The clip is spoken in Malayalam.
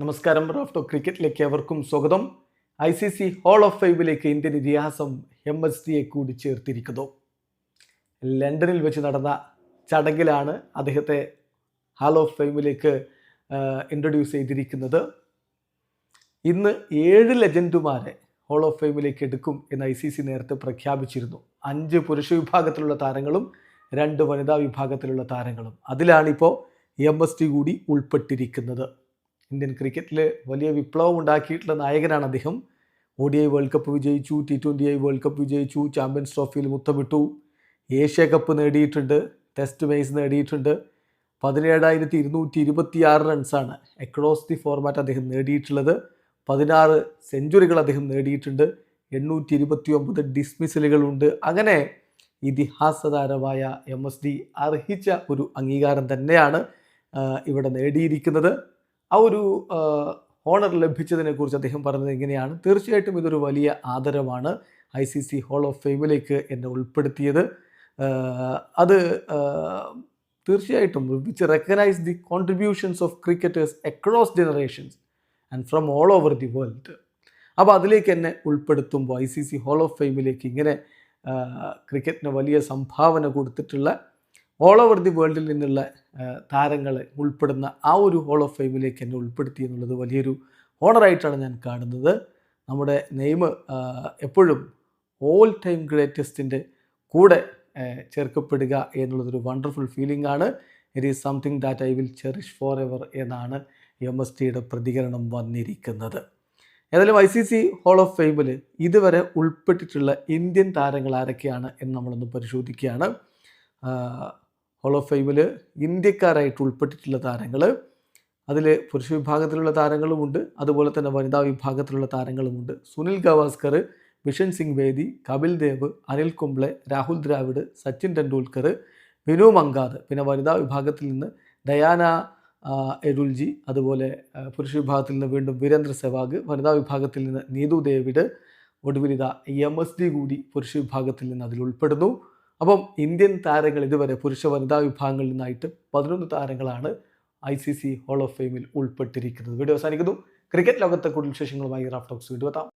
നമസ്കാരം റാഫ്റ്റോ ക്രിക്കറ്റിലേക്ക് അവർക്കും സ്വാഗതം. I C C hall of ഫെയിമിലേക്ക് Indian ഇതിഹാസം എം എസ് ഡിയെ കൂടി ചേർത്തിരിക്കുന്നു. ലണ്ടനിൽ വെച്ച് നടന്ന ചടങ്ങിലാണ് അദ്ദേഹത്തെ ഹാൾ ഓഫ് ഫെയിമിലേക്ക് ഇൻട്രൊഡ്യൂസ് ചെയ്തിരിക്കുന്നത്. ഇന്ന് ഏഴ് ലെജൻഡുമാരെ ഹോൾ ഓഫ് ഫെയിമിലേക്ക് എടുക്കും എന്ന് ഐ സി സി നേരത്തെ പ്രഖ്യാപിച്ചിരുന്നു. അഞ്ച് പുരുഷ വിഭാഗത്തിലുള്ള താരങ്ങളും രണ്ട് വനിതാ വിഭാഗത്തിലുള്ള താരങ്ങളും. അതിലാണിപ്പോൾ എം എസ് ടി കൂടി ഉൾപ്പെട്ടിരിക്കുന്നത്. ഇന്ത്യൻ ക്രിക്കറ്റിൽ വലിയ വിപ്ലവം ഉണ്ടാക്കിയിട്ടുള്ള നായകനാണ് അദ്ദേഹം. O D I world cup വിജയിച്ചു T twenty I world cup വിജയിച്ചു ചാമ്പ്യൻസ് ട്രോഫിയിൽ മുത്തമിട്ടു ഏഷ്യ കപ്പ് നേടിയിട്ടുണ്ട് ടെസ്റ്റ് മേസ് നേടിയിട്ടുണ്ട്. പതിനേഴായിരത്തി ഇരുന്നൂറ്റി ഇരുപത്തി ആറ് റൺസാണ് അക്രോസ് ദി ഫോർമാറ്റ് അദ്ദേഹം നേടിയിട്ടുള്ളത്. പതിനാറ് സെഞ്ചുറികൾ അദ്ദേഹം നേടിയിട്ടുണ്ട്. എണ്ണൂറ്റി ഇരുപത്തി ഒമ്പത് ഡിസ്മിസലുകളുണ്ട് അങ്ങനെ ഇതിഹാസ താരമായ എം എസ് ഡി അർഹിച്ച ഒരു അംഗീകാരം തന്നെയാണ് ഇവിടെ നേടിയിരിക്കുന്നത്. ആ ഒരു ഓണർ ലഭിച്ചതിനെക്കുറിച്ച് അദ്ദേഹം പറഞ്ഞത് ഇങ്ങനെയാണ്. തീർച്ചയായിട്ടും ഇതൊരു വലിയ ആദരവാണ് I C C hall of ഫെയിമിലേക്ക് എന്നെ ഉൾപ്പെടുത്തിയത്. അത് തീർച്ചയായിട്ടും which recognise the contributions of cricketers across generations and from all over the world അപ്പോൾ അതിലേക്ക് എന്നെ ഉൾപ്പെടുത്തുമ്പോൾ I C C hall of ഫെയിമിലേക്ക് ഇങ്ങനെ ക്രിക്കറ്റിന് വലിയ സംഭാവന കൊടുത്തിട്ടുള്ള ഓൾ ഓവർ ദി വേൾഡിൽ നിന്നുള്ള താരങ്ങളെ ഉൾപ്പെടുന്ന ആ ഒരു ഹോൾ ഓഫ് ഫെയിമിലേക്ക് എന്നെ ഉൾപ്പെടുത്തി എന്നുള്ളത് വലിയൊരു ഓണറായിട്ടാണ് ഞാൻ കാണുന്നത്. നമ്മുടെ നെയ്മ് എപ്പോഴും ഓൾ ടൈം ഗ്രേറ്റസ്റ്റിന്റെ കൂടെ ചേർക്കപ്പെടുക എന്നുള്ളതൊരു വണ്ടർഫുൾ ഫീലിംഗ് ആണ്. It is something that I will cherish forever എന്നാണ് എം എസ് ടിയുടെ പ്രതികരണം വന്നിരിക്കുന്നത്. ഏതായാലും I C C hall of ഫെയിമിൽ ഇതുവരെ ഉൾപ്പെട്ടിട്ടുള്ള ഇന്ത്യൻ താരങ്ങൾ ആരൊക്കെയാണ് എന്ന് നമ്മളൊന്ന് പരിശോധിക്കുകയാണ്. ഹോൾ ഓഫ് ഫെയിമിൽ ഇന്ത്യക്കാരായിട്ട് ഉൾപ്പെട്ടിട്ടുള്ള താരങ്ങൾ അതിൽ പുരുഷ വിഭാഗത്തിലുള്ള താരങ്ങളുമുണ്ട് അതുപോലെ തന്നെ വനിതാ വിഭാഗത്തിലുള്ള താരങ്ങളുമുണ്ട് സുനിൽ ഗവാസ്കർ വിഷൻ സിംഗ് ബേദി കപിൽ ദേവ് അനിൽ കുംബ്ലെ രാഹുൽ ദ്രാവിഡ് സച്ചിൻ ടെണ്ടുൽക്കർ വിനു മങ്കാദ് പിന്നെ വനിതാ വിഭാഗത്തിൽ നിന്ന് ഡയാന എരുൽജി അതുപോലെ പുരുഷ വിഭാഗത്തിൽ നിന്ന് വീണ്ടും വീരേന്ദ്ര സെവാഗ് വനിതാ വിഭാഗത്തിൽ നിന്ന് നീതു ദേവിഡ് ഒടുവിലിത എം എസ് ഡി കൂടി പുരുഷ വിഭാഗത്തിൽ നിന്ന് അതിൽ ഉൾപ്പെടുന്നു അപ്പം ഇന്ത്യൻ താരങ്ങൾ ഇതുവരെ പുരുഷ വനിതാ വിഭാഗങ്ങളിൽ നിന്നായിട്ട് പതിനൊന്ന് താരങ്ങളാണ് I C C hall of ഫെയിമിൽ ഉൾപ്പെട്ടിരിക്കുന്നത്. വീഡിയോ അവസാനിക്കുന്നു. ക്രിക്കറ്റ് ലോകത്തെ കൂടുതൽ വിശേഷങ്ങളുമായി റാഫ്റ്റോക്സ് വീണ്ടും എത്താം